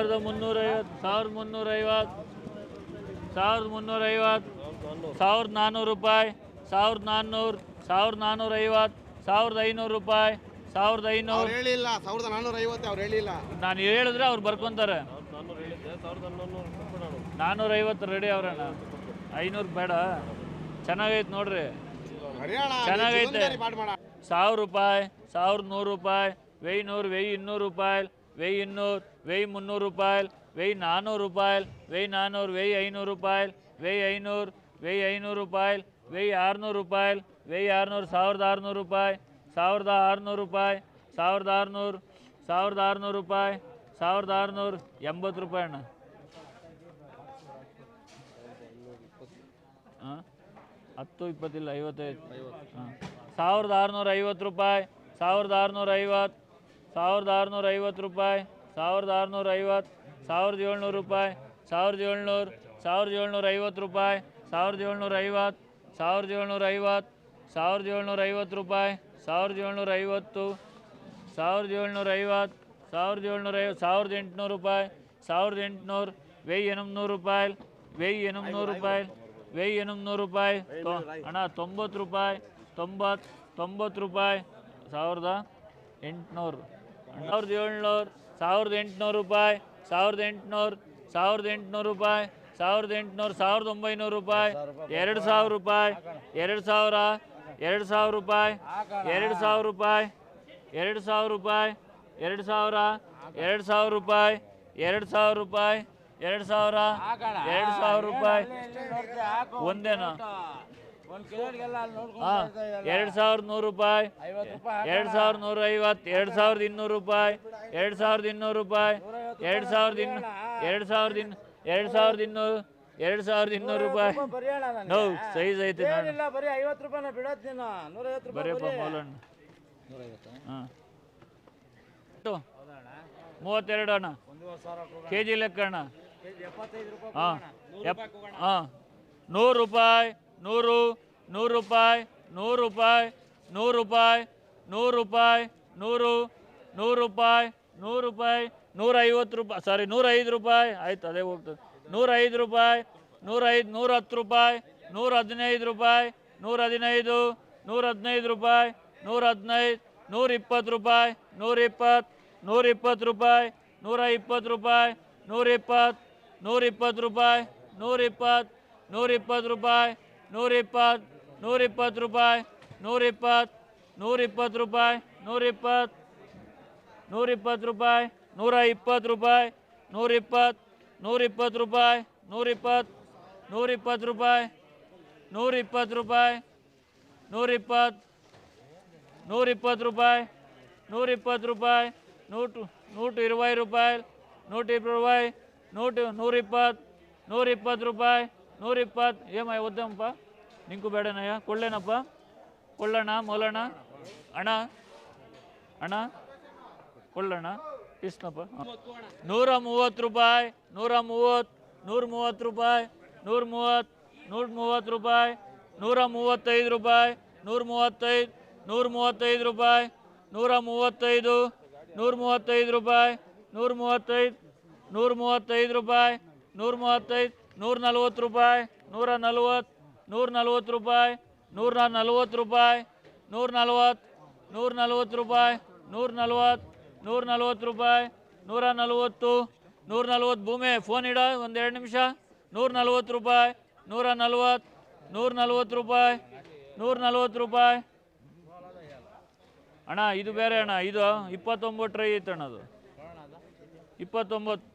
ಸಾವಿರದ ಮುನ್ನೂರ ಐವತ್ತು ಸಾವಿರದ ಮುನ್ನೂರೈವತ್ತು ಸಾವಿರದ ಮುನ್ನೂರ ಐವತ್ತು ಸಾವಿರದ ನಾನ್ನೂರು ರೂಪಾಯಿ ಸಾವಿರದ ನಾನ್ನೂರು ಸಾವಿರದ ನಾನ್ನೂರೈವತ್ತು ಸಾವಿರದ ಐನೂರು ರೂಪಾಯಿ ಸಾವಿರದ ಐನೂರು. ಹೇಳಿಲ್ಲ ಸಾವಿರದ ನಾನ್ನೂರ ಐವತ್ತು ಅವ್ರು ಹೇಳಿಲ್ಲ. ನಾನು ಹೇಳಿದ್ರೆ ಅವ್ರು ಬರ್ಕೊಂತಾರೆ. ನಾನ್ನೂರೈವತ್ತು ರೆಡಿ ಅವ್ರಣ್ಣ. ಐನೂರು ಬೇಡ. ಚೆನ್ನಾಗೈತೆ ನೋಡ್ರಿ. ಚೆನ್ನಾಗೈತೆ. ಸಾವಿರ ರೂಪಾಯಿ ಸಾವಿರದ ನೂರು ರೂಪಾಯಿ ವೆಯ್ ನೂರು ವೆಯ್ ಇನ್ನೂರು ರೂಪಾಯಿ ವೆಯ್ ಇನ್ನೂರು. వెయ్యి ಮುನ್ನೂರು ರೂಪಾಯಿ వెయ్యి ನಾನ್ನೂರು ರೂಪಾಯಿ వెయ్యి ನಾನ್ನೂರು వెయ్యి ಐನೂರು ರೂಪಾಯಿ వెయ్యి ಐನೂರು వెయ్యి ಐನೂರು ರೂಪಾಯಿ వెయ్యి ಆರುನೂರು ರೂಪಾಯಿ వెయ్యి ಆರುನೂರು ಸಾವಿರದ ಆರುನೂರು ರೂಪಾಯಿ ಸಾವಿರದ ಆರುನೂರು ರೂಪಾಯಿ ಸಾವಿರದ ಆರುನೂರು ಸಾವಿರದ ಆರುನೂರು ರೂಪಾಯಿ ಸಾವಿರದ ಆರುನೂರು ಎಂಬತ್ತು ರೂಪಾಯಿ ಅಣ್ಣ ಹಾಂ ಹತ್ತು ಇಪ್ಪತ್ತಿಲ್ಲ ಐವತ್ತೈದು ಹಾಂ ಸಾವಿರದ ಆರುನೂರ ಐವತ್ತು ರೂಪಾಯಿ ಸಾವಿರದ ಆರುನೂರ ಐವತ್ತು ಸಾವಿರದ ಆರುನೂರ ಐವತ್ತು ರೂಪಾಯಿ ಸಾವಿರದ ಆರುನೂರ ಐವತ್ತು, ಸಾವಿರದ ಏಳ್ನೂರು ರೂಪಾಯಿ, ಸಾವಿರದ ಏಳ್ನೂರು, ಸಾವಿರದ ಏಳ್ನೂರ ಐವತ್ತು ರೂಪಾಯಿ, ಸಾವಿರದ ಏಳ್ನೂರ ಐವತ್ತು, ಸಾವಿರದ ಏಳ್ನೂರ ಐವತ್ತು, ಸಾವಿರದ ಏಳ್ನೂರ ಐವತ್ತು ರೂಪಾಯಿ, ಸಾವಿರದ ಏಳ್ನೂರ ಐವತ್ತು, ಸಾವಿರದ ಏಳ್ನೂರ ಐವತ್ತು, ಸಾವಿರದ ಏಳ್ನೂರ ಐವತ್ತು ಸಾವಿರದ ಎಂಟುನೂರು ರೂಪಾಯಿ, ಸಾವಿರದ ಎಂಟುನೂರು, ವೆಯ್ ಎನ್ನೂರು ರೂಪಾಯಿ, ವೆಯ್ ಎನ್ನೂರು ರೂಪಾಯಿ, ವೆಯ್ ಎನ್ನೂರು ರೂಪಾಯಿ ಹಣ ತೊಂಬತ್ತು ರೂಪಾಯಿ ತೊಂಬತ್ತು ತೊಂಬತ್ತು ರೂಪಾಯಿ, ಸಾವಿರದ ಎಂಟುನೂರು, ಸಾವಿರದ ಏಳ್ನೂರು ಸಾವಿರದ ಎಂಟುನೂರು ರೂಪಾಯಿ, ಸಾವಿರದ ಎಂಟುನೂರು ಸಾವಿರದ ಎಂಟುನೂರು ರೂಪಾಯಿ, ಸಾವಿರದ ಎಂಟುನೂರು, ಸಾವಿರದ ಒಂಬೈನೂರು ರೂಪಾಯಿ, ಎರಡು ಸಾವಿರ ರೂಪಾಯಿ, ಎರಡು ಸಾವಿರ ಎರಡು ಸಾವಿರ ರೂಪಾಯಿ, ಎರಡು ಸಾವಿರ ರೂಪಾಯಿ, ಎರಡು ಸಾವಿರ ರೂಪಾಯಿ, ಎರಡು ಸಾವಿರ ಎರಡು ಸಾವಿರ ರೂಪಾಯಿ, ಎರಡು ಸಾವಿರ ರೂಪಾಯಿ, ಎರಡು ಸಾವಿರ ಎರಡು ಸಾವಿರ ರೂಪಾಯಿ. ಒಂದೇನಾ? ಎರಡು ಸಾವಿರದ ನೂರು ರೂಪಾಯಿ. ಎರಡು ಸಾವಿರದ ನೂರ ಐವತ್ತು ಎರಡು ಸಾವಿರದ ಇನ್ನೂರು ರೂಪಾಯಿ ಎರಡು ಸಾವಿರದ ಇನ್ನೂರು ರೂಪಾಯಿ ಎರಡು ಸಾವಿರದ ಇನ್ನು ಎರಡು ಸಾವಿರದ ಇನ್ನು ಎರಡು ಸಾವಿರದ ಇನ್ನೂರು ಎರಡು ಸಾವಿರದ ಇನ್ನೂರು ರೂಪಾಯಿ. ಹೌದು ಸೈಜ್ ಐತೆ ಬರೀಪ್ಪ ಮೌಲಣ್ಣ. ಹಾಂ. ಮೂವತ್ತೆರಡು ಅಣ್ಣ. ಕೆ ಜಿ ಲೆಕ್ಕ ಅಣ್ಣ. ಹಾಂ ಹಾಂ ನೂರು ರೂಪಾಯಿ. ನೂರು ನೂರು ರೂಪಾಯಿ ನೂರು ರೂಪಾಯಿ ನೂರು ರೂಪಾಯಿ ನೂರು ರೂಪಾಯಿ, ನೂರು ನೂರು ರೂಪಾಯಿ ನೂರು ರೂಪಾಯಿ, ನೂರೈವತ್ತು ರೂಪಾಯಿ ಸಾರಿ ನೂರೈದು ರೂಪಾಯಿ, ಆಯ್ತು, ಅದೇ ಹೋಗ್ತದೆ. ನೂರೈದು ರೂಪಾಯಿ, ನೂರೈದು ನೂರ ಹತ್ತು ರೂಪಾಯಿ ನೂರ ಹದಿನೈದು ರೂಪಾಯಿ ನೂರ ಹದಿನೈದು ನೂರ ಹದಿನೈದು ರೂಪಾಯಿ ನೂರ ಹದಿನೈದು ನೂರ ಇಪ್ಪತ್ತು ರೂಪಾಯಿ ನೂರ ಇಪ್ಪತ್ತು ನೂರ ಇಪ್ಪತ್ತು ರೂಪಾಯಿ ನೂರ ಇಪ್ಪತ್ತು ರೂಪಾಯಿ ನೂರ ಇಪ್ಪತ್ತು ನೂರ ಇಪ್ಪತ್ತು ರೂಪಾಯಿ ನೂರ ಇಪ್ಪತ್ತು ನೂರ ಇಪ್ಪತ್ತು ರೂಪಾಯಿ नूरीपत नूरीपत रुपये नूरीपत नूरीपत रुपये नूरीपत नूरीपत रुपये नूरा इपत रुपये नूरीपत नूरीपत रुपये नूरीपत नूरीपत रुपये नूरीपत रुपये नूरीपत नूरीपत रुपये नूरीपत रुपये नूट नूट इरव रुपये नूट इूट नूरीपत नूरीपत रुपये ನೂರಿಪ್ಪತ್ತು ಏಮಯ್ಯ ಒದ್ದಪ್ಪ ನಿಂಕು ಬೇಡನಯ್ಯ, ಕೊಳ್ಳೇನಪ್ಪ ಕೊಳ್ಳೋಣ ಮೊಲಣ ಅಣ್ಣ ಅಣ್ಣ ಕೊಳ್ಳೋಣ ಇಷ್ಟನಪ್ಪ ನೂರ ಮೂವತ್ತು ರೂಪಾಯಿ, ನೂರ ಮೂವತ್ತು ನೂರ ಮೂವತ್ತು ರೂಪಾಯಿ, ನೂರ ಮೂವತ್ತು ನೂರ ಮೂವತ್ತು ರೂಪಾಯಿ, ನೂರ ಮೂವತ್ತೈದು ರೂಪಾಯಿ, ನೂರ ಮೂವತ್ತೈದು ನೂರ ಮೂವತ್ತೈದು ರೂಪಾಯಿ, ನೂರ ಮೂವತ್ತೈದು ನೂರ ಮೂವತ್ತೈದು ರೂಪಾಯಿ, ನೂರ ಮೂವತ್ತೈದು ನೂರ ಮೂವತ್ತೈದು ರೂಪಾಯಿ, ನೂರ ಮೂವತ್ತೈದು ನೂರ ನಲ್ವತ್ತು ರೂಪಾಯಿ ನೂರ ನಲ್ವತ್ತು ನೂರ ನಲ್ವತ್ತು ರೂಪಾಯಿ ನೂರ ನಲ್ವತ್ತು ರೂಪಾಯಿ ನೂರ ನಲ್ವತ್ತು ನೂರ ನಲ್ವತ್ತು ರೂಪಾಯಿ ನೂರ ನಲ್ವತ್ತು ನೂರ ನಲ್ವತ್ತು ರೂಪಾಯಿ ನೂರ ನಲ್ವತ್ತು ನೂರ ನಲ್ವತ್ತು ಭೂಮಿ. ಫೋನ್ ಇಡ ಒಂದು ಎರಡು ನಿಮಿಷ. ನೂರ ನಲ್ವತ್ತು ರೂಪಾಯಿ ನೂರ ನಲ್ವತ್ತು ನೂರ ನಲ್ವತ್ತು ರೂಪಾಯಿ ನೂರ ನಲ್ವತ್ತು ರೂಪಾಯಿ. ಅಣ್ಣ, ಇದು ಬೇರೆ ಅಣ್ಣ, ಇದು ಇಪ್ಪತ್ತೊಂಬತ್ತು ಟ್ರೈ ಐತೆ ಅಣ್ಣ ಅದು ಇಪ್ಪತ್ತೊಂಬತ್ತು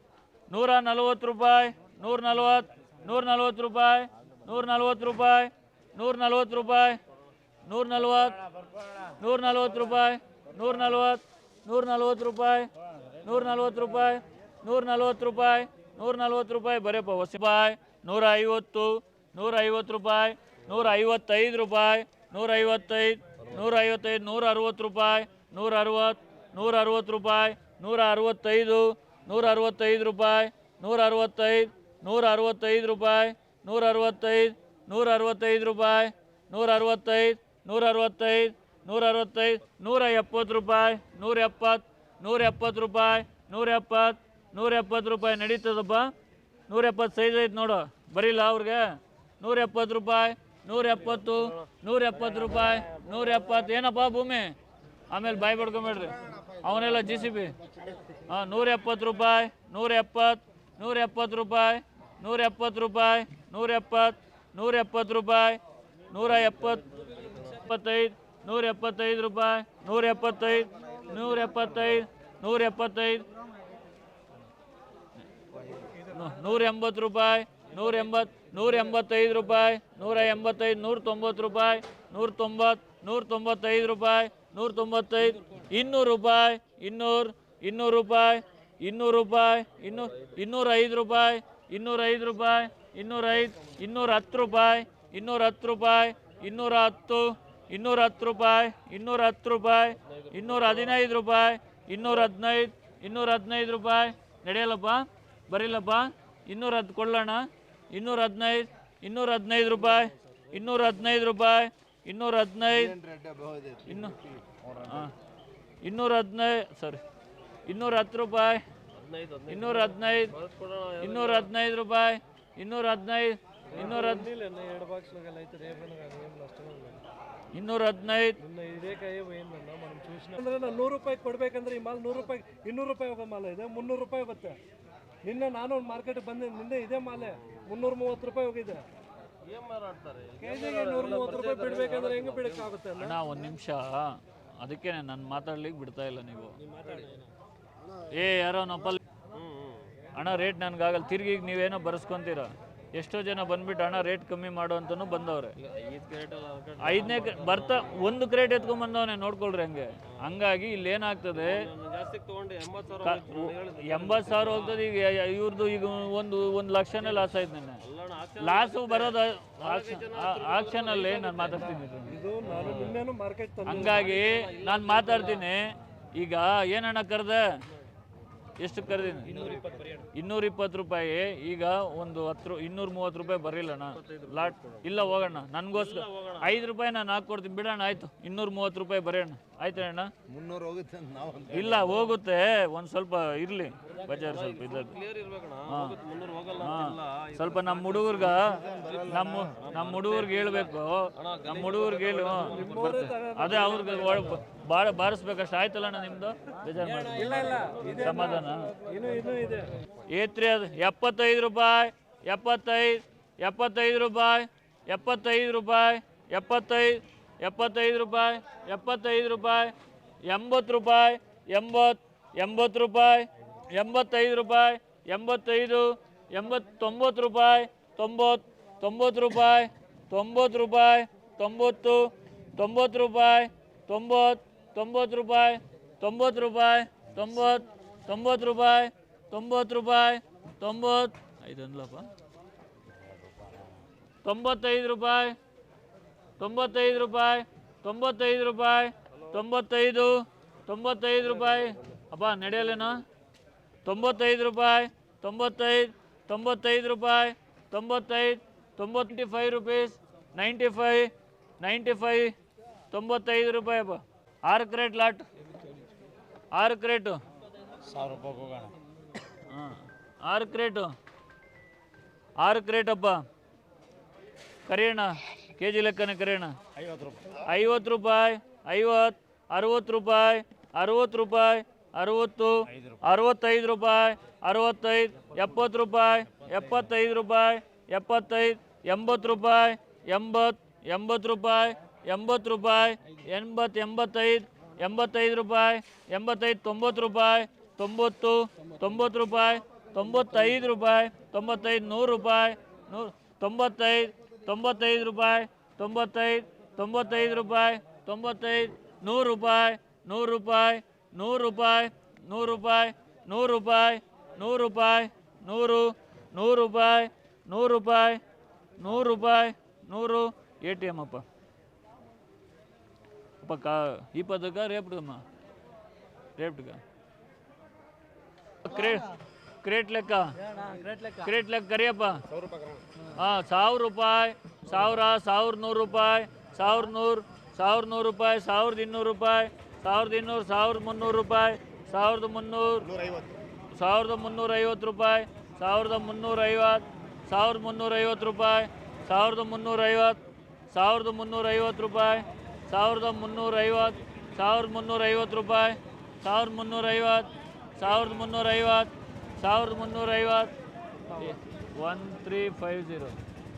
ನೂರ ನಲ್ವತ್ತು ರೂಪಾಯಿ ನೂರ ನಲ್ವತ್ತು ನೂರ ನಲ್ವತ್ತು ರೂಪಾಯಿ ನೂರ ನಲ್ವತ್ತು ರೂಪಾಯಿ ನೂರ ನಲ್ವತ್ತು ರೂಪಾಯಿ ನೂರ ನಲ್ವತ್ತು ನೂರ ನಲ್ವತ್ತು ರೂಪಾಯಿ ನೂರ ನಲ್ವತ್ತು ನೂರ ನಲ್ವತ್ತು ರೂಪಾಯಿ ನೂರ ನಲ್ವತ್ತು ರೂಪಾಯಿ ನೂರ ನಲ್ವತ್ತು ರೂಪಾಯಿ ನೂರ ನಲ್ವತ್ತು ರೂಪಾಯಿ ಬರೇಪ್ಪ ಹೊಸ ನೂರ ಐವತ್ತು ನೂರ ಐವತ್ತು ರೂಪಾಯಿ ನೂರ ಐವತ್ತೈದು ರೂಪಾಯಿ ನೂರ ಐವತ್ತೈದು ನೂರ ಐವತ್ತೈದು ನೂರ ಅರವತ್ತು ರೂಪಾಯಿ ನೂರ ಅರವತ್ತು ನೂರ ಅರವತ್ತು ರೂಪಾಯಿ ನೂರ ಅರವತ್ತೈದು ನೂರ ಅರವತ್ತೈದು ರೂಪಾಯಿ ನೂರ ಅರವತ್ತೈದು ನೂರ ಅರವತ್ತೈದು ರೂಪಾಯಿ ನೂರ ಅರವತ್ತೈದು ನೂರ ಅರವತ್ತೈದು ರೂಪಾಯಿ ನೂರ ಅರವತ್ತೈದು ನೂರ ಅರವತ್ತೈದು ನೂರ ಅರವತ್ತೈದು ನೂರ ಎಪ್ಪತ್ತು ರೂಪಾಯಿ ನೂರ ಎಪ್ಪತ್ತು ನೂರ ಎಪ್ಪತ್ತು ರೂಪಾಯಿ ನೂರ ಎಪ್ಪತ್ತು ನೂರ ಎಪ್ಪತ್ತು ರೂಪಾಯಿ ನಡೀತದಪ್ಪ. ನೂರ ಎಪ್ಪತ್ತು ಸೈಜ್ ಐತೆ ನೋಡು ಬರೀಲ್ಲ ಅವ್ರಿಗೆ? ನೂರ ಎಪ್ಪತ್ತು ರೂಪಾಯಿ ನೂರ ಎಪ್ಪತ್ತು ನೂರ ಎಪ್ಪತ್ತು ರೂಪಾಯಿ ನೂರ ಎಪ್ಪತ್ತು ಏನಪ್ಪ ಭೂಮಿ? ಆಮೇಲೆ ಬಾಯಿ ಬಡ್ಕೊಂಬೇಡ್ರಿ. ಅವನೆಲ್ಲ ಜಿ ಸಿ ಬಿ ಹಾಂ ನೂರ ಎಪ್ಪತ್ತು ರೂಪಾಯಿ ನೂರ ಎಪ್ಪತ್ತು ನೂರ ಎಪ್ಪತ್ತು ರೂಪಾಯಿ ನೂರ ಎಪ್ಪತ್ತು ರೂಪಾಯಿ ನೂರ ಎಪ್ಪತ್ತು ನೂರ ಎಪ್ಪತ್ತು ರೂಪಾಯಿ ನೂರ ಎಪ್ಪತ್ತು ಎಪ್ಪತ್ತೈದು ನೂರ ಎಪ್ಪತ್ತೈದು ರೂಪಾಯಿ ನೂರ ಎಪ್ಪತ್ತೈದು ನೂರ ಎಪ್ಪತ್ತೈದು ನೂರ ಎಪ್ಪತ್ತೈದು ನೂರ ಎಂಬತ್ತು ರೂಪಾಯಿ ನೂರ ಎಂಬತ್ತು ನೂರ ಎಂಬತ್ತೈದು ರೂಪಾಯಿ ನೂರ ಎಂಬತ್ತೈದು ನೂರ ತೊಂಬತ್ತು ರೂಪಾಯಿ ನೂರ ತೊಂಬತ್ತು ನೂರ ತೊಂಬತ್ತೈದು ರೂಪಾಯಿ ನೂರ ತೊಂಬತ್ತೈದು ಇನ್ನೂರು ರೂಪಾಯಿ, ಇನ್ನೂರು ಇನ್ನೂರು ರೂಪಾಯಿ ಇನ್ನೂರು ರೂಪಾಯಿ, ಇನ್ನೂ ಇನ್ನೂರ ಐದು ರೂಪಾಯಿ ಇನ್ನೂರ ಐದು ರೂಪಾಯಿ ಇನ್ನೂರ ಐದು ಇನ್ನೂರ ಹತ್ತು ರೂಪಾಯಿ ಇನ್ನೂರ ಹತ್ತು ರೂಪಾಯಿ ಇನ್ನೂರ ಹತ್ತು ಇನ್ನೂರ ಹತ್ತು ರೂಪಾಯಿ ಇನ್ನೂರ ಹತ್ತು ರೂಪಾಯಿ ಇನ್ನೂರ ಹದಿನೈದು ರೂಪಾಯಿ ಇನ್ನೂರ ಹದಿನೈದು ಇನ್ನೂರ ಹದಿನೈದು ರೂಪಾಯಿ. ನಡೆಯಲ್ಲಪ್ಪ? ಬರೀಲಪ್ಪ? ಇನ್ನೂರ ಹತ್ತು ಕೊಳ್ಳೋಣ ಇನ್ನೂರ ಹದಿನೈದು ಇನ್ನೂರ ಹದಿನೈದು ರೂಪಾಯಿ ಇನ್ನೂರ ಹದಿನೈದು ರೂಪಾಯಿ ಇನ್ನೂರ ಹದಿನೈದು ಇನ್ನು ಹಾಂ ಇನ್ನೂರ ಹದಿನೈದು ಸಾರಿ ಇನ್ನೂರ ಹತ್ತು ರೂಪಾಯಿ. ಇನ್ನೂರ ಹದಿನೈದು. ಇನ್ನೂರ ಹದಿನೈದು ರೂಪಾಯಿ. ಇನ್ನೂರ ಹದಿನೈದು. ಇನ್ನೂರ ಇನ್ನೂರ ಹದಿನೈದು. ಅಂದ್ರೆ ನೂರು ರೂಪಾಯಿ ಕೊಡ್ಬೇಕಂದ್ರೆ ಈ ಮಾಲ್ ನೂರು ರೂಪಾಯಿ ಇನ್ನೂರು ರೂಪಾಯಿ ಹೋಗೋ ಮಾಲ ಇದೆ ಮುನ್ನೂರು ರೂಪಾಯಿ ಬತ್ತೆ ನಿನ್ನೆ ನಾನು ಒಂದು ಮಾರ್ಕೆಟಿಗೆ ಬಂದೆ ನಿನ್ನೆ ಇದೇ ಮಾಲೆ ಮುನ್ನೂರು ಮೂವತ್ತು ರೂಪಾಯಿ ಹೋಗಿದೆ. ಬಿಡಬೇಕಾದ್ರೆ ಹೆಂಗೆ ಅಣ್ಣ? ಒಂದು ನಿಮಿಷ. ಅದಕ್ಕೆ ನಾನು ಮಾತಾಡ್ಲಿಕ್ಕೆ ಬಿಡ್ತಾ ಇಲ್ಲ ನೀವು. ಏ, ಯಾರೋ ನಮ್ಮಲ್ಲಿ ಅಣ್ಣ ರೇಟ್ ನನಗಾಗಲ್ಲ. ತಿರ್ಗಿ ನೀವೇನೋ ಬರ್ಸ್ಕೊಂತೀರ. ಎಷ್ಟೋ ಜನ ಬಂದ್ಬಿಟ್ಟು ಅಣ್ಣ ರೇಟ್ ಕಮ್ಮಿ ಮಾಡು ಅಂತನೂ ಬಂದವ್ರೆ. ಐದನೇ ಬರ್ತಾ, ಒಂದು ಕ್ರೇಟ್ ಎತ್ಕೊಂಡ್ ಬಂದವನೆ, ನೋಡ್ಕೊಳ್ರಿ ಹಂಗೆ. ಹಂಗಾಗಿ ಇಲ್ಲಿ ಏನಾಗ್ತದೆ ಎಂಬತ್ ಎಂಬತ್ತು ಸಾವಿರ ಹೋಗ್ತದೆ, ಈಗ ಇವ್ರದ್ದು ಈಗ ಒಂದು ಒಂದು ಲಕ್ಷನೇ ಲಾಸ್ ಆಯ್ತು ನಿನ್ನೆ. ಲಾಸು ಬರೋದು ಆಕ್ಷನ್ ಅಲ್ಲಿ ನಾನು ಮಾತಾಡ್ತೀನಿ ಹಂಗಾಗಿ ನಾನು ಮಾತಾಡ್ತೀನಿ. ಈಗ ಏನಣ್ಣ ಕರೆದೆ? ಎಷ್ಟು ಖರೀದಿ ಇನ್ನೂರ ಇಪ್ಪತ್ತು ರೂಪಾಯಿ. ಈಗ ಒಂದು ಹತ್ತು ಇನ್ನೂರ ಮೂವತ್ತು ರೂಪಾಯಿ ಬರಲಿಲ್ಲಣ್ಣ ಲಾಟ್ ಇಲ್ಲ ಹೋಗೋಣ ನನಗೋಸ್ಕರ ಐದು ರೂಪಾಯಿ ನಾನು ಹಾಕ್ಕೊಡ್ತೀನಿ ಬಿಡೋಣ ಆಯ್ತು. ಇನ್ನೂರ ಮೂವತ್ತು ರೂಪಾಯಿ ಬರೆಯೋಣ ಆಯ್ತು ಅಣ್ಣ. ಮುನ್ನೂರು ಹೋಗುತ್ತೆ ಇಲ್ಲ ಹೋಗುತ್ತೆ. ಒಂದು ಸ್ವಲ್ಪ ಇರಲಿ. ಬಜಾರ್ ಸ್ವಲ್ಪ ಇದ್ದದ್ದು ಹಾಂ. ಸ್ವಲ್ಪ ನಮ್ಮ ಹುಡುಗರ್ಗ ನಮ್ಮ ನಮ್ಮ ಹುಡುಗರ್ಗೆ ಹೇಳ್ಬೇಕು. ನಮ್ಮ ಹುಡುಗರ್ಗೆ ಹೇಳು. ಅದೇ ಅವ್ರಿಗೆ ಭಾಳ ಬಾರಿಸ್ಬೇಕಷ್ಟು. ಆಯ್ತಲ್ಲಣ್ಣ ನಿಮ್ದು? ಬೇಜಾರು ಮಾಡಿ ಸಮಾಧಾನ? ಏತ್ರಿ ಅದು? ಎಪ್ಪತ್ತೈದು ರೂಪಾಯಿ ಎಪ್ಪತ್ತೈದು ಎಪ್ಪತ್ತೈದು ರೂಪಾಯಿ ಎಪ್ಪತ್ತೈದು ರೂಪಾಯಿ ಎಪ್ಪತ್ತೈದು ಎಪ್ಪತ್ತೈದು ರೂಪಾಯಿ ಎಪ್ಪತ್ತೈದು ರೂಪಾಯಿ ಎಂಬತ್ತು ರೂಪಾಯಿ ಎಂಬತ್ತು ಎಂಬತ್ತು ರೂಪಾಯಿ ಎಂಬತ್ತೈದು ರೂಪಾಯಿ ಎಂಬತ್ತೈದು ಎಂಬತ್ತು ತೊಂಬತ್ತು ರೂಪಾಯಿ ತೊಂಬತ್ತು ತೊಂಬತ್ತು ರೂಪಾಯಿ ತೊಂಬತ್ತು ರೂಪಾಯಿ ತೊಂಬತ್ತು ತೊಂಬತ್ತು ರೂಪಾಯಿ ತೊಂಬತ್ತು ತೊಂಬತ್ತು ರೂಪಾಯಿ ತೊಂಬತ್ತು ರೂಪಾಯಿ ತೊಂಬತ್ತು ತೊಂಬತ್ತು ರೂಪಾಯಿ ತೊಂಬತ್ತು ರೂಪಾಯಿ ತೊಂಬತ್ತು ಐದು ಅಂದ್ಲಪ್ಪ. ತೊಂಬತ್ತೈದು ರೂಪಾಯಿ ತೊಂಬತ್ತೈದು ರೂಪಾಯಿ ತೊಂಬತ್ತೈದು ರೂಪಾಯಿ, ತೊಂಬತ್ತೈದು ತೊಂಬತ್ತೈದು ರೂಪಾಯಿ. ಅಪ್ಪ, ನಡೆಯಲ್ಲೇನೋ? ತೊಂಬತ್ತೈದು ರೂಪಾಯಿ, ತೊಂಬತ್ತೈದು ತೊಂಬತ್ತೈದು ರೂಪಾಯಿ, ತೊಂಬತ್ತೈದು ತೊಂಬತ್ತಿ five rupees ninety five, ninety five ತೊಂಬತ್ತೈದು ರೂಪಾಯಿ ಅಪ್ಪ. ಆರು ಕ್ರೇಟ್ ಲಾಟ್. ಆರು ಕ್ರೇಟು. ಸಾವಿರ ರೂಪಾಯಿ ಹೋಗೋಣ. ಹಾಂ ಆರು ಕ್ರೇಟು. ಆರು ಕ್ರೇಟಪ್ಪ. ಕರೆಯೋಣ ಕೆ ಜಿ ಲೆಕ್ಕನೆ ಕರೆಯೋಣ. ಐವತ್ತು ರೂಪಾಯಿ. ಐವತ್ತು ರೂಪಾಯಿ ಐವತ್ತು ಅರವತ್ತು ರೂಪಾಯಿ ಅರವತ್ತು ರೂಪಾಯಿ ಅರವತ್ತು ಅರವತ್ತೈದು ರೂಪಾಯಿ ಅರವತ್ತೈದು ಎಪ್ಪತ್ತು ರೂಪಾಯಿ ಎಪ್ಪತ್ತೈದು ರೂಪಾಯಿ ಎಪ್ಪತ್ತೈದು ಎಂಬತ್ತು ರೂಪಾಯಿ ಎಂಬತ್ತು ಎಂಬತ್ತು ರೂಪಾಯಿ ಎಂಬತ್ತು ರೂಪಾಯಿ ಎಂಬತ್ತು ಎಂಬತ್ತೈದು ಎಂಬತ್ತೈದು ರೂಪಾಯಿ ಎಂಬತ್ತೈದು ತೊಂಬತ್ತು ರೂಪಾಯಿ ತೊಂಬತ್ತು ತೊಂಬತ್ತು ರೂಪಾಯಿ ತೊಂಬತ್ತೈದು ರೂಪಾಯಿ ತೊಂಬತ್ತೈದು ನೂರು ರೂಪಾಯಿ ನೂರು ತೊಂಬತ್ತೈದು ತೊಂಬತ್ತೈದು ರೂಪಾಯಿ ತೊಂಬತ್ತೈದು ತೊಂಬತ್ತೈದು ರೂಪಾಯಿ ತೊಂಬತ್ತೈದು ನೂರು ರೂಪಾಯಿ ನೂರು ರೂಪಾಯಿ ನೂರು ರೂಪಾಯಿ ನೂರು ರೂಪಾಯಿ ನೂರು ರೂಪಾಯಿ ನೂರು ರೂಪಾಯಿ ನೂರು ನೂರು ರೂಪಾಯಿ ನೂರು ರೂಪಾಯಿ ನೂರು ರೂಪಾಯಿ ನೂರು ಎ ಟಿ ಎಂ ಅಪ್ಪ ಅಪ್ಪ ಈ ಇಪ್ಪತ್ತಕ್ಕ ರೇಪ್ಟಮ್ಮ ರೇಪ್ಟ್ಗ ಕ್ರೇ ಕ್ರೇಟ್ ಲೆಕ್ಕ. ಕ್ರೇಟ್ ಲೆಕ್ಕ ಕರಿಯಪ್ಪ. ಹಾಂ, ಸಾವಿರ ರೂಪಾಯಿ, ಸಾವಿರ ಸಾವಿರದ ನೂರು ರೂಪಾಯಿ ಸಾವಿರದ ನೂರು ಸಾವಿರದ ನೂರು ರೂಪಾಯಿ, ಸಾವಿರದ ಇನ್ನೂರು ರೂಪಾಯಿ, ಸಾವಿರದ ಇನ್ನೂರು, ಸಾವಿರದ ಮುನ್ನೂರು ರೂಪಾಯಿ, ಸಾವಿರದ ಮುನ್ನೂರು, ಸಾವಿರದ ಮುನ್ನೂರ ಐವತ್ತು ರೂಪಾಯಿ, ಸಾವಿರದ ಮುನ್ನೂರೈವತ್ತು ಸಾವಿರದ ಮುನ್ನೂರೈವತ್ತು ರೂಪಾಯಿ, ಸಾವಿರದ ಮುನ್ನೂರೈವತ್ತು ಸಾವಿರದ ಮುನ್ನೂರೈವತ್ತು ರೂಪಾಯಿ ಸಾವಿರದ ಮುನ್ನೂರೈವತ್ತು ಸಾವಿರದ ಮುನ್ನೂರೈವತ್ತು ರೂಪಾಯಿ ಸಾವಿರದ ಮುನ್ನೂರೈವತ್ತು ಸಾವಿರದ ಮುನ್ನೂರೈವತ್ತು ಸಾವಿರದ ಮುನ್ನೂರೈವತ್ತು ಒನ್ ತ್ರೀ ಫೈವ್ ಜೀರೋ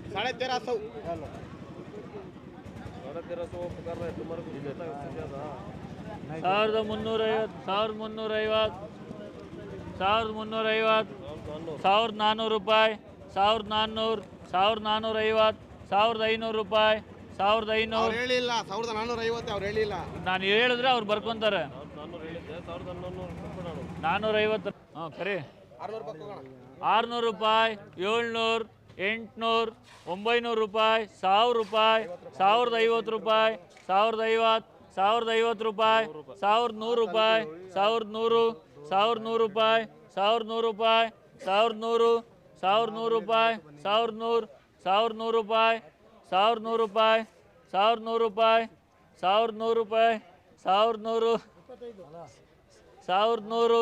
साढ़े तेरह सौ ಸಾವಿರದ ಮುನ್ನೂರೈವತ್ತು ಸಾವಿರದ ಮುನ್ನೂರೈವತ್ತು ಸಾವಿರದ ಮುನ್ನೂರೈವತ್ತು ಸಾವಿರದ ನಾನ್ನೂರು ರೂಪಾಯಿ ಸಾವಿರದ ನಾನ್ನೂರು ಸಾವಿರದ ನಾನ್ನೂರೈವತ್ತು ಸಾವಿರದ ಐನೂರು ರೂಪಾಯಿ ಸಾವಿರದ ಐನೂರು. ಹೇಳಿಲ್ಲ ಸಾವಿರದ ನಾನ್ನೂರ ಐವತ್ತು ಅವ್ರು ಹೇಳಿಲ್ಲ. ನಾನು ಹೇಳಿದ್ರೆ ಅವ್ರು ಬರ್ಕೊಂತಾರೆ. ನಾನ್ನೂರೈವತ್ತು ಹಾಂ ಕರಿ. ಆರ್ನೂರು ರೂಪಾಯಿ ಹೋಗೋಣ ಆರುನೂರು ರೂಪಾಯಿ ಏಳ್ನೂರು ಎಂಟುನೂರು ಒಂಬೈನೂರು ರೂಪಾಯಿ ಸಾವಿರ ರೂಪಾಯಿ ಸಾವಿರದ ಐವತ್ತು ರೂಪಾಯಿ ಸಾವಿರದ ಐವತ್ತು ಸಾವಿರದ ಐವತ್ತು ರೂಪಾಯಿ ಸಾವಿರದ ನೂರು ರೂಪಾಯಿ ಸಾವಿರದ ನೂರು ಸಾವಿರದ ನೂರು ರೂಪಾಯಿ ಸಾವಿರದ ನೂರು ರೂಪಾಯಿ ಸಾವಿರದ ನೂರು ಸಾವಿರದ ನೂರು ರೂಪಾಯಿ ಸಾವಿರದ ನೂರು ಸಾವಿರದ ನೂರು ರೂಪಾಯಿ ಸಾವಿರದ ನೂರು ರೂಪಾಯಿ ಸಾವಿರದ ನೂರು ರೂಪಾಯಿ ಸಾವಿರದ ನೂರು ರೂಪಾಯಿ ಸಾವಿರದ ನೂರು ಸಾವಿರದ ನೂರು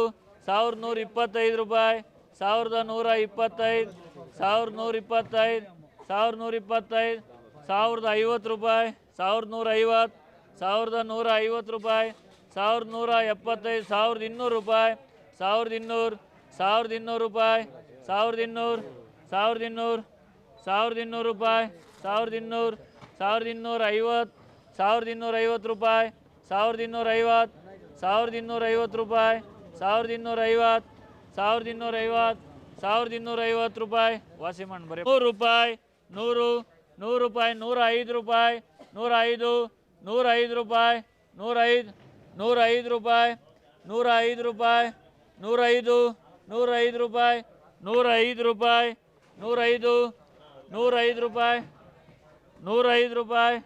ಸಾವಿರದ ನೂರ ಇಪ್ಪತ್ತೈದು ರೂಪಾಯಿ, ಸಾವಿರದ ನೂರ ಇಪ್ಪತ್ತೈದು ಸಾವಿರದ ನೂರ ಇಪ್ಪತ್ತೈದು ಸಾವಿರದ ನೂರ ಇಪ್ಪತ್ತೈದು, ಸಾವಿರದ ಐವತ್ತು ರೂಪಾಯಿ ಸಾವಿರದ ನೂರ ಐವತ್ತು, ಸಾವಿರದ ನೂರ ಐವತ್ತು ರೂಪಾಯಿ ಸಾವಿರದ ನೂರ ಎಪ್ಪತ್ತೈದು, ಸಾವಿರದ ಇನ್ನೂರು ರೂಪಾಯಿ, ಸಾವಿರದ ಇನ್ನೂರು ಸಾವಿರದ ಇನ್ನೂರು ರೂಪಾಯಿ, ಸಾವಿರದ ಇನ್ನೂರು ಸಾವಿರದ ಇನ್ನೂರು ಸಾವಿರದ ಇನ್ನೂರು ರೂಪಾಯಿ, ಸಾವಿರದ ಇನ್ನೂರು, ಸಾವಿರದ ಇನ್ನೂರ ಐವತ್ತು, ಸಾವಿರದ ಇನ್ನೂರ ಐವತ್ತು ರೂಪಾಯಿ, ಸಾವಿರದ ಇನ್ನೂರ ಐವತ್ತು, ಸಾವಿರದ ಇನ್ನೂರ ಐವತ್ತು ರೂಪಾಯಿ, ಸಾವಿರದ ಇನ್ನೂರ ಐವತ್ತು, ಸಾವಿರದ ಇನ್ನೂರ ಐವತ್ತು, ಸಾವಿರದ ಇನ್ನೂರ ಐವತ್ತು ರೂಪಾಯಿ. ವಾಸಿ ಮಾಡಿ ಬರೀ. ನೂರು ರೂಪಾಯಿ, ನೂರು ನೂರು ರೂಪಾಯಿ, ನೂರ ಐದು ರೂಪಾಯಿ, ನೂರ ಐದು ನೂರ ಐದು ರೂಪಾಯಿ, ನೂರ ಐದು ನೂರ ಐದು ರೂಪಾಯಿ, ನೂರ ಐದು ರೂಪಾಯಿ, ನೂರ ಐದು ನೂರ ಐದು ರೂಪಾಯಿ, ನೂರ ಐದು ರೂಪಾಯಿ, ನೂರ ಐದು ನೂರ ಐದು ರೂಪಾಯಿ, ನೂರೈದು ರೂಪಾಯಿ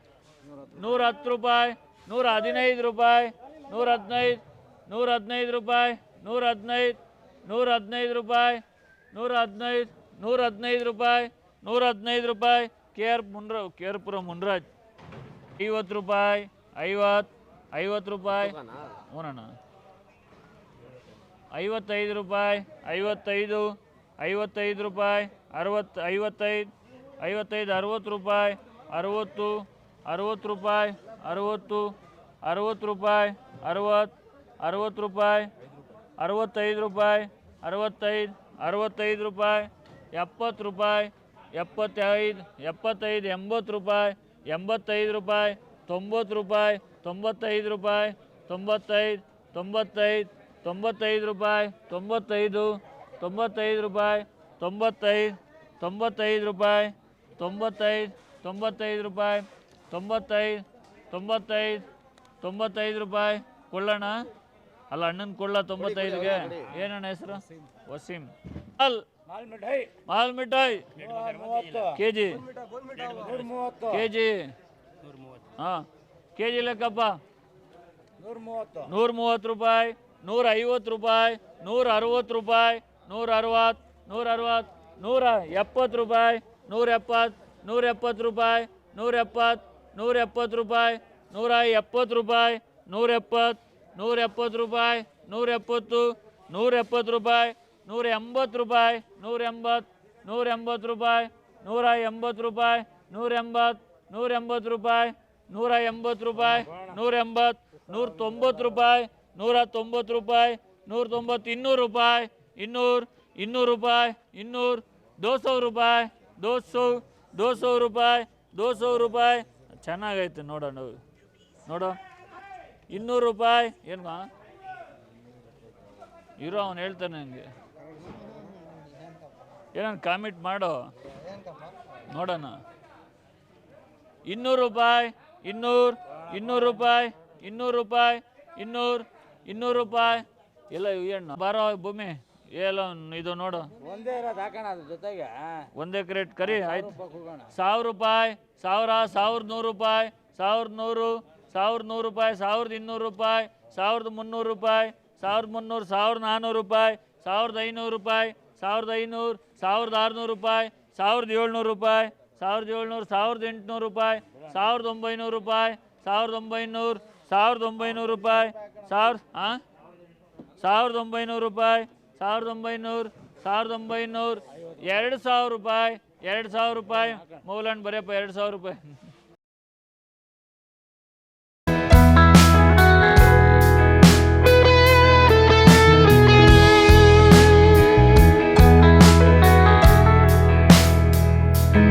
ನೂರ ಹತ್ತು ರೂಪಾಯಿ ನೂರ ಹದಿನೈದು ರೂಪಾಯಿ ನೂರ ಹದಿನೈದು ನೂರ ಹದಿನೈದು ರೂಪಾಯಿ ನೂರ ಹದಿನೈದು ನೂರ ಹದಿನೈದು ರೂಪಾಯಿ ನೂರ ಹದಿನೈದು ನೂರ ಹದಿನೈದು ರೂಪಾಯಿ ನೂರ ಹದಿನೈದು ರೂಪಾಯಿ. ಕೆ ಆರ್ ಮುನ್ರ, ಕೆ ಆರ್ ಪುರ ಮುನ್ರಾಜ್, ಐವತ್ತು ರೂಪಾಯಿ, ಐವತ್ತು ಐವತ್ತು ರೂಪಾಯಿ. ಹ್ಞೂನಣ್ಣ ಐವತ್ತೈದು ರೂಪಾಯಿ, ಐವತ್ತೈದು ಐವತ್ತೈದು ರೂಪಾಯಿ, ಅರವತ್ತು, ಐವತ್ತೈದು ಐವತ್ತೈದು, ಅರವತ್ತು ರೂಪಾಯಿ, ಅರವತ್ತು ಅರವತ್ತು ರೂಪಾಯಿ, ಅರವತ್ತು ಅರವತ್ತು ರೂಪಾಯಿ, ಅರವತ್ತು ಅರವತ್ತು ರೂಪಾಯಿ, ಅರವತ್ತೈದು ರೂಪಾಯಿ, ಅರವತ್ತೈದು ಅರವತ್ತೈದು ರೂಪಾಯಿ, ಎಪ್ಪತ್ತು ರೂಪಾಯಿ, ಎಪ್ಪತ್ತೈದು ಎಪ್ಪತ್ತೈದು, ಎಂಬತ್ತು ರೂಪಾಯಿ, ಎಂಬತ್ತೈದು ರೂಪಾಯಿ, ತೊಂಬತ್ತು ರೂಪಾಯಿ, ತೊಂಬತ್ತೈದು ರೂಪಾಯಿ, ತೊಂಬತ್ತೈದು ತೊಂಬತ್ತೈದು ತೊಂಬತ್ತೈದು ರೂಪಾಯಿ, ತೊಂಬತ್ತೈದು ತೊಂಬತ್ತೈದು ರೂಪಾಯಿ, ತೊಂಬತ್ತೈದು ತೊಂಬತ್ತೈದು ರೂಪಾಯಿ ತೊಂಬತ್ತೈದು ತೊಂಬತ್ತೈದು ರೂಪಾಯಿ ತೊಂಬತ್ತೈದು ತೊಂಬತ್ತೈದು ತೊಂಬತ್ತೈದು ರೂಪಾಯಿ. ಕೊಳ್ಳೋಣ ಅಲ್ಲ ಅಣ್ಣನ ಕೊಳ್ಳ ತೊಂಬತ್ತೈದಿಗೆ. ಏನಣ್ಣ ಹೆಸರು? ವಸೀಂ. ಅಲ್. ಮಾಲ್ ಮಿಠಾಯಿ. ಕೆ ಜಿ ಕೆ ಜಿ ಹಾಂ. ಕೆ ಜಿ ಲೆಕ್ಕಪ್ಪ. ನೂರ ಮೂವತ್ತು ರೂಪಾಯಿ ನೂರ ಐವತ್ತು ರೂಪಾಯಿ ನೂರ ಅರವತ್ತು ರೂಪಾಯಿ ನೂರ ಅರವತ್ತು ನೂರ ಅರವತ್ತು ನೂರ ಎಪ್ಪತ್ತು ರೂಪಾಯಿ. ನೂರ ಎಪ್ಪತ್ತು ನೂರ ಎಪ್ಪತ್ತು ರೂಪಾಯಿ ನೂರ ಎಪ್ಪತ್ತು ನೂರ ಎಪ್ಪತ್ತು ರೂಪಾಯಿ ನೂರ ಎಪ್ಪತ್ತು ರೂಪಾಯಿ ನೂರ ಎಪ್ಪತ್ತು ನೂರ ಎಪ್ಪತ್ತು ರೂಪಾಯಿ ನೂರ ಎಪ್ಪತ್ತು ನೂರ ಎಪ್ಪತ್ತು ರೂಪಾಯಿ ನೂರ ಎಂಬತ್ತು ರೂಪಾಯಿ ನೂರ ಎಂಬತ್ತು ನೂರ ಎಂಬತ್ತು ರೂಪಾಯಿ ನೂರ ಎಂಬತ್ತು ರೂಪಾಯಿ ನೂರ ಎಂಬತ್ತು ನೂರ ಎಂಬತ್ತು ರೂಪಾಯಿ ನೂರ ಎಂಬತ್ತು ರೂಪಾಯಿ ನೂರ ಎಂಬತ್ತು ನೂರ ತೊಂಬತ್ತು ರೂಪಾಯಿ ನೂರ ತೊಂಬತ್ತು ರೂಪಾಯಿ ನೂರ ತೊಂಬತ್ತು ಇನ್ನೂರು ರೂಪಾಯಿ, ಇನ್ನೂರು ಇನ್ನೂರು ರೂಪಾಯಿ, ಇನ್ನೂರು ದೋ ಸೌ ರೂಪಾಯಿ ದೋ ಸೌ ರೂಪಾಯಿ ದೋ ರೂಪಾಯಿ. ಚೆನ್ನಾಗೈತೆ, ನೋಡೋಣ. ನೋಡು. ಇನ್ನೂರು ರೂಪಾಯಿ. ಏನು ಇರೋ, ಅವನು ಹೇಳ್ತಾನೆ ನನಗೆ ಏನೋ ಕಾಮಿಟ್ ಮಾಡು. ನೋಡೋಣ. ಇನ್ನೂರು ರೂಪಾಯಿ, ಇನ್ನೂರು ಇನ್ನೂರು ರೂಪಾಯಿ ಇನ್ನೂರು ರೂಪಾಯಿ, ಇನ್ನೂರು ಇನ್ನೂರು ರೂಪಾಯಿ. ಎಲ್ಲ ಏನು ಬಾರೋ ಭೂಮಿ. ಇದು ನೋಡು ಒಂದೇ ಇರೋದು ಹಾಕೋಣ ಅದ್ರ ಜೊತೆಗೆ ಒಂದೇ ಕ್ರೇಟ್ ಕರಿ ಆಯ್ತು ಹೋಗೋಣ ಸಾವಿರ ರೂಪಾಯಿ ಸಾವಿರ ಸಾವಿರದ ನೂರು ರೂಪಾಯಿ ಸಾವಿರದ ನೂರು ಸಾವಿರದ ನೂರು ರೂಪಾಯಿ ಸಾವಿರದ ಇನ್ನೂರು ರೂಪಾಯಿ ಸಾವಿರದ ಮುನ್ನೂರು ರೂಪಾಯಿ ಸಾವಿರದ ಮುನ್ನೂರು ಸಾವಿರದ ನಾನ್ನೂರು ರೂಪಾಯಿ ಸಾವಿರದ ಐನೂರು ರೂಪಾಯಿ ಸಾವಿರದ ಐನೂರು ಸಾವಿರದ ಆರುನೂರು ರೂಪಾಯಿ ಸಾವಿರದ ಏಳ್ನೂರು ರೂಪಾಯಿ ಸಾವಿರದ ಏಳ್ನೂರು ಸಾವಿರದ ಎಂಟುನೂರು ರೂಪಾಯಿ ಸಾವಿರದ ಒಂಬೈನೂರು ರೂಪಾಯಿ ಸಾವಿರದ ಒಂಬೈನೂರು ಸಾವಿರದ ಒಂಬೈನೂರು ರೂಪಾಯಿ ಸಾವಿರ ಹಾಂ ಸಾವಿರದ ಒಂಬೈನೂರು ರೂಪಾಯಿ ಸಾವಿರದ ಒಂಬೈನೂರು ಸಾವಿರದ ಒಂಬೈನೂರು, ಎರಡು ಸಾವಿರ ರೂಪಾಯಿ, ಎರಡು ಸಾವಿರ ರೂಪಾಯಿ. ಮೌಲಣ್ಣ ಬರೆಯಪ್ಪ, ಎರಡು ಸಾವಿರ ರೂಪಾಯಿ.